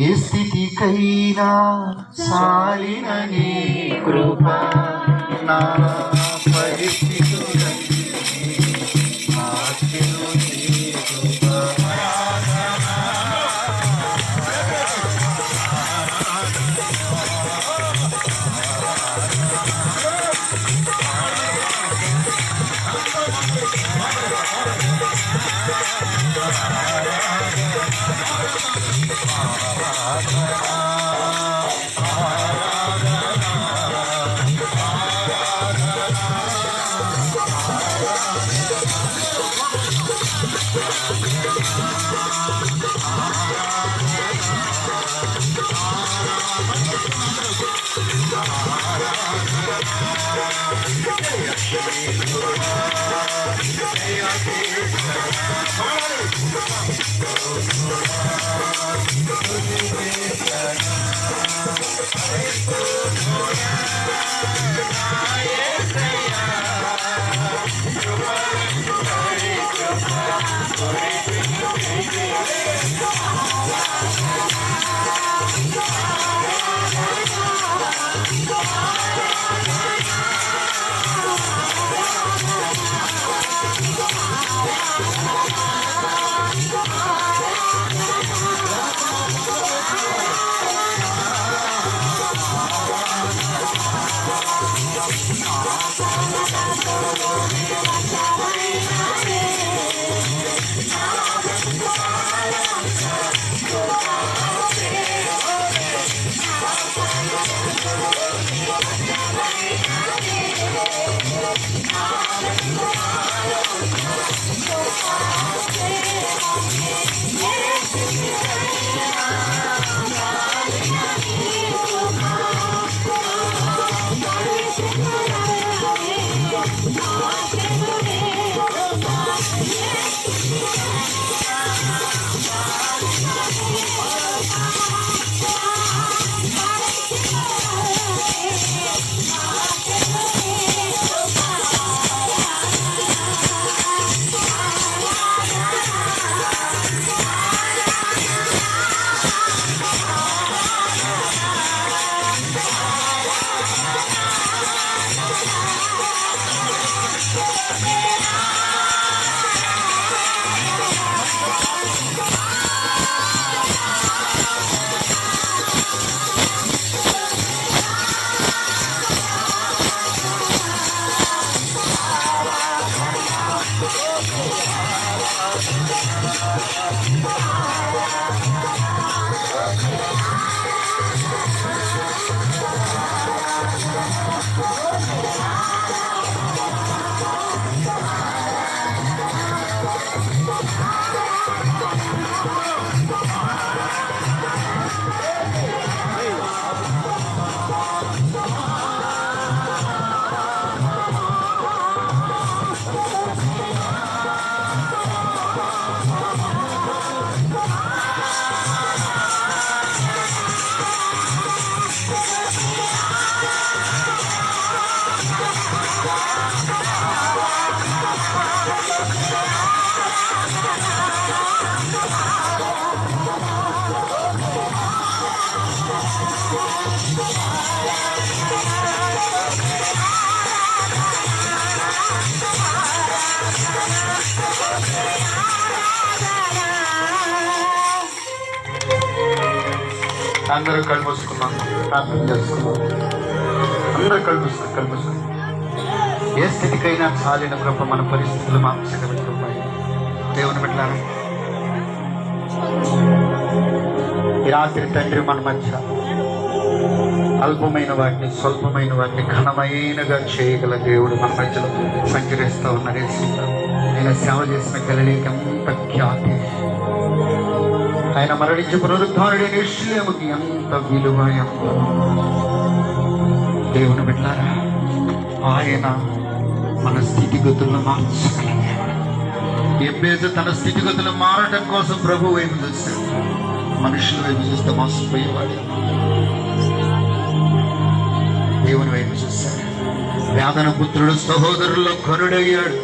ఏ స్థితికైనా సాలిన నీ కృప నా పరిస్థితులన్నీ మార్చెను నీ కృప. అందరూ కళ్ళు ప్రార్థన చేసుకున్నాం. అందరూ కళ్ళు మూసుకున్నాం ఏ స్థితికైనా చాలిన కృప మన పరిస్థితులు మాంసకర కృప దేవుని పెట్టాను ఈ రాత్రి తండ్రి మన మధ్య అల్పమైన వాటిని స్వల్పమైన వాటిని ఘనమైనగా చేయగల దేవుడు మన మధ్యలో సంచరిస్తూ ఉన్నాడు ఆయన సేవ చేసిన గలనీకి ఎంత ఖ్యాతి. ఆయన మరణించి పునరుద్ధారుడి నిశ్చయముకి ఎంత విలువ ఎంత. దేవుని బిడ్డారా ఆయన మన స్థితిగతులను మార్చగల ఎబ్బేజు తన స్థితిగతులు మారటం కోసం ప్రభు వైపు చూశాడు? మనుషుల వైపు చూస్తే మోసపోయేవాడు. దేవుని వైపు చూశాడు. వేదన పుత్రుడు సహోదరుల్లో కరుడయ్యాడు.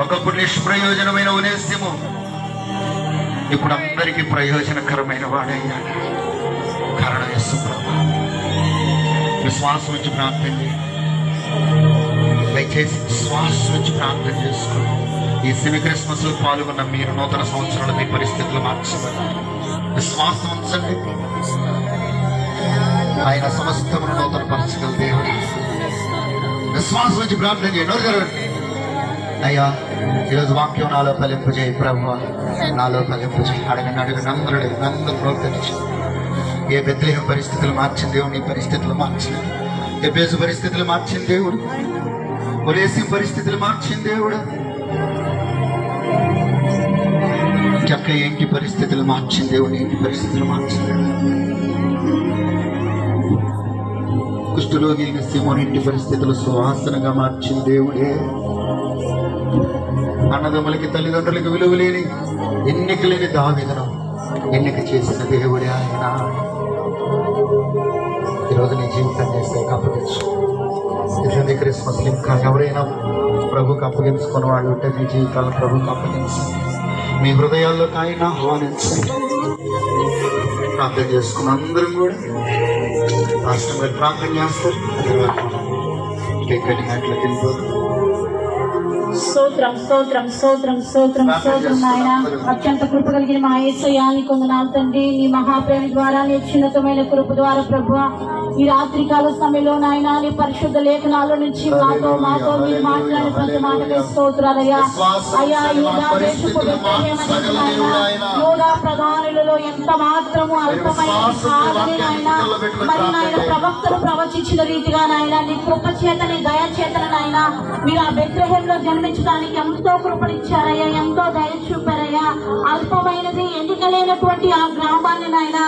ఒకప్పుడు నిష్ప్రయోజనమైన ఉనేస్యము ఇప్పుడు అందరికీ ప్రయోజనకరమైన వాడయ్యాడు. కారణం యేసు ప్రభు విశ్వాసం వచ్చి ప్రార్థన చేయండి. దయచేసి శ్వాస వచ్చి ప్రార్థన చేసుకోండి ఈ సివి క్రిస్మస్లో పాల్గొన్న మీరు నూతన సంవత్సరాలు మీ పరిస్థితులు మార్చబడాలి. శ్వాస ఉంచండి. ఆయన సమస్తమును నూతన పరచగల దేవుడు. శ్వాస వచ్చి ప్రార్థన చేయండి. అయ్యా ఈరోజు వాక్యం నాలో ఫలింపు చేయి ప్రభు. నాలో ఫలింపు చేయి. అడగని అడగని అందరూ అడగని అందరూ ఏ బెద్రహం పరిస్థితులు మార్చిన దేవుడు? నీ పరిస్థితులు మార్చిన ఏ పరిస్థితులు మార్చిన దేవుడు? కొలేసి పరిస్థితులు మార్చిన దేవుడు. చక్క ఏంటి పరిస్థితులు మార్చిన దేవుడు? ఏంటి పరిస్థితులు మార్చిన కుష్ఠరోగి అయిన ఇంటి పరిస్థితులు? సువాసనగా మార్చిన దేవుడే. అన్నదమ్ములకి తల్లిదండ్రులకి విలువ లేని ఎన్నిక లేని దావిదను ఎన్నిక చేసిన దేవుడే ఆయన. ఈరోజు నీ జీవితాన్ని వేస్తే అప్పగించు ఇటువంటి క్రిస్మస్ ఇంకా ఎవరైనా ప్రభుకి అప్పగించుకున్న వాళ్ళు ఉంటే మీ జీవితాలను ప్రభుకి అప్పగించు మీ హృదయాల్లోకి ఆయన ఆహ్వానించండి ప్రార్థన చేసుకున్న అందరం కూడా రాష్ట్రం గారు ప్రార్థన చేస్తారు కేక్ కటింగ్ అట్లా వెళ్ళిపోతుంది స్తోత్రం స్తోత్రం స్తోత్రం స్తోత్రం స్తోత్రం నాయన. అత్యంత కృప కలిగిన మా ఏసయాన్ని కొందనాలు తండ్రి నీ మహాప్రేమ ద్వారా నీ చిన్నతమైన కృప ద్వారా ప్రభు ఈ రాత్రి కాల సమయంలో నాయన నీ పరిశుద్ధ లేఖనాల నుంచి మాతో మాతో మీరు మాట్లాడిన ప్రతి మాటకే స్తోత్రాలయ్యా. అయ్యా యూదా ప్రధానులలో ఎంత మాత్రము అల్పమైన కాదని నాయన. మరి నాయన ప్రవక్తలు ప్రవచించిన రీతిగా నాయన నీ కృప చేత నీ దయ చేతన నాయన మీరు ఆ బెత్రహేంలో జన్మించడానికి ఎంతో కృపనిచ్చారయ్యా ఎంతో దయ చూపారయ్యా అల్పమైనది ఎన్నిక లేనటువంటి ఆ గ్రామాన్ని నాయన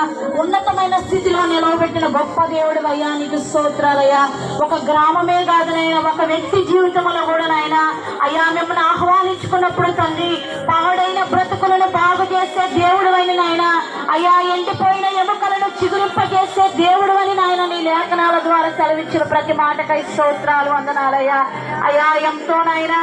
ఉన్నతమైన స్థితిలో నిలవబెట్టిన గొప్ప దేవుడు అయ్యా నీకు స్తోత్రాలయ్యా ఒక గ్రామమే కాదు నాయన ఒక వ్యక్తి జీవితంలో కూడా నాయన అయ్యా మిమ్మల్ని ఆహ్వానించుకున్నప్పుడు తండ్రి పాడైన బ్రతుకులను బాగు చేసే దేవుడు అయిన నాయన అయ్యా ఎండిపోయిన ఎముకలను చిగురింపజేసే దేవుడు అని నాయన నీ లేఖనాల ద్వారా సెలవిచ్చిన ప్రతి మాటకై స్తోత్రాలు అందనాలయ్యా అయ్యా ఎంతో నాయన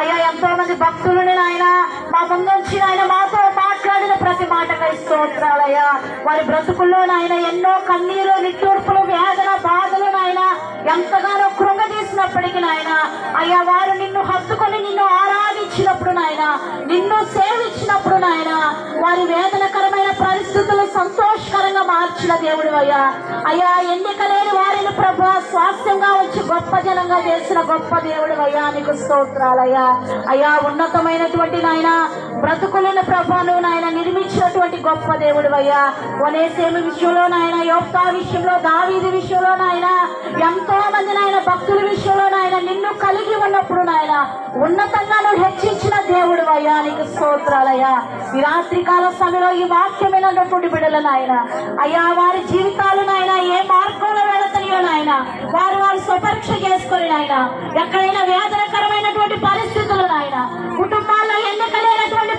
అయ్యా ఎంతో మంది భక్తులని నాయన మా ముందుంచి నాయన మాతో మాట్లాడిన ప్రతి మాటకై స్తోత్రాలయ్యా. వారి బ్రతుకుల్లో నాయన ఎన్నో కన్నీరు నిట్టూర్పులు వేదన బాధలు నాయన. ఎంతగానో కృంగదీసినప్పటికీ నాయన అయ్యా వారు నిన్ను హత్తుకొని నిన్ను ఆరాధించినప్పుడు నాయన నిన్ను సేవించినప్పుడు నాయన వారి వేదనకరమైన పరిస్థితులు సంతోషకరంగా మార్చిన దేవుడు అయ్యా. అయ్యా ఎన్నికలేని వారిని ప్రభు స్వాస్థ్యంగా వచ్చి గొప్ప జనంగా చేసిన గొప్ప దేవుడు అయ్యా నీకు స్తోత్రాలయ్యా. అయ్యా ఉన్నతమైనటువంటి నాయన బ్రతుకులను నాయన నాయన నిర్మించినటువంటి గొప్ప దేవుడు అయ్యా. వనేసేమి విషయంలో నాయన యోక్తా విషయంలో దావీది విషయంలో నాయన ఎంతో మంది నాయన భక్తుల విషయంలో నాయన నిన్ను కలిగి ఉన్నప్పుడు నాయన ఉన్నతంగా నువ్వు హెచ్చించిన దేవుడు అయ్యా. నీకు స్తోత్రాలయ్యా ఈ రాత్రికాల సమయంలో ఈ వాక్యమైనటువంటి బిడ్డల నాయన అయ్యా వారి జీవితాలు నాయన ఏ మార్గంలో వెళతనియో నాయన వారు వారు స్వపరీక్ష చేసుకొని నాయన ఎక్కడైనా వేదనకరమైనటువంటి పరిస్థితులు నాయన కుటుంబాల్లో ఎన్నికలేనటువంటి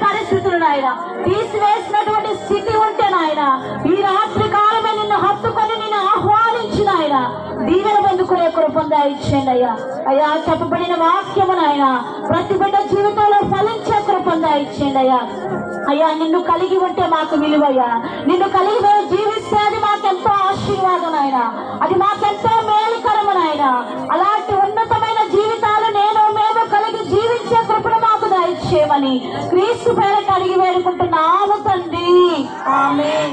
నాయన. తీసివేసినటువంటి స్థితి ఉంటే నాయన. ఈ రాత్రి కాలమే నిన్ను హత్తుకొని నిన్ను ఆహ్వానించిన ఆయన దీవెన పొందుకునే కృపందా ఇచ్చేయండి అయ్యా. అయ్యా చెప్పబడిన వాక్యము నాయన. ప్రతి బిడ్డ జీవితంలో ఫలించే కృపందా ఇచ్చేయండి అయ్యా. అయ్యా నిన్ను కలిగి ఉంటే మాకు విలువయ్యా. నిన్ను కలిగి జీవిస్తే అది మాకెంతో ఆశీర్వాదం నాయన. అది మాకెంతో మేలుకరము నాయన. అలా Amen.